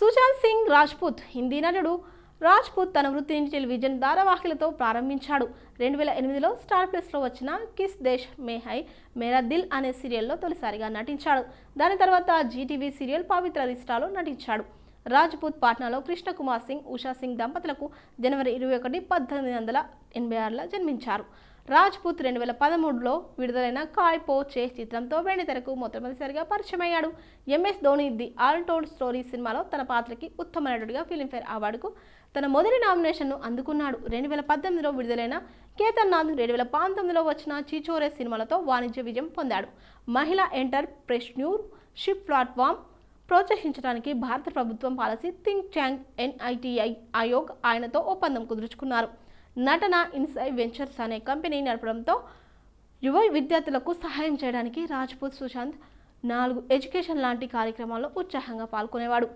సుశాంత్ సింగ్ రాజ్పూత్ హిందీ నటుడు రాజ్పూత్ తన వృత్తిని టెలివిజన్ ధారావాహికలతో ప్రారంభించాడు. రెండు వేల ఎనిమిదిలో స్టార్ ప్లస్లో వచ్చిన కిస్ దేశ్ మే హై మేరా దిల్ అనే సీరియల్లో తొలిసారిగా నటించాడు. దాని తర్వాత జీటీవీ సీరియల్ పవిత్ర రిష్టాలో నటించాడు. రాజ్పూత్ పాట్నాలో కృష్ణకుమార్ సింగ్ ఉషా సింగ్ దంపతులకు జనవరి ఇరవై ఒకటి పద్దెనిమిది వందల ఎనభై ఆరులో జన్మించారు. రాజ్పూత్ రెండు వేల పదమూడులో విడుదలైన కాయ్ పో చే చిత్రంతో వెండితెరకు మొట్టమొదటిసారిగా పరిచయమయ్యాడు. MS Dhoni the untold story సినిమాలో తన పాత్రకి ఉత్తమ నటుడిగా ఫిలింఫేర్ అవార్డుకు తన మొదటి నామినేషన్ను అందుకున్నాడు. రెండు వేల పద్దెనిమిదిలో విడుదలైన కేతర్నాథ్ రెండు వేల పంతొమ్మిదిలో వచ్చిన చీచోరే సినిమాలతో వాణిజ్య విజయం పొందాడు. మహిళా ఎంటర్ ప్రెష్న్యూర్ షిప్ ప్లాట్ఫామ్ ప్రోత్సహించడానికి భారత ప్రభుత్వం policy think tank NITI Aayog ఆయనతో ఒప్పందం కుదుర్చుకున్నారు. నటన ఇన్సై వెంచర్స్ అనే కంపెనీ నడపడంతో యువ విద్యార్థులకు సహాయం చేయడానికి రాజ్పూత్ సుశాంత్ నాలుగు ఎడ్యుకేషన్ లాంటి కార్యక్రమాల్లో ఉత్సాహంగా పాల్గొనేవాడు.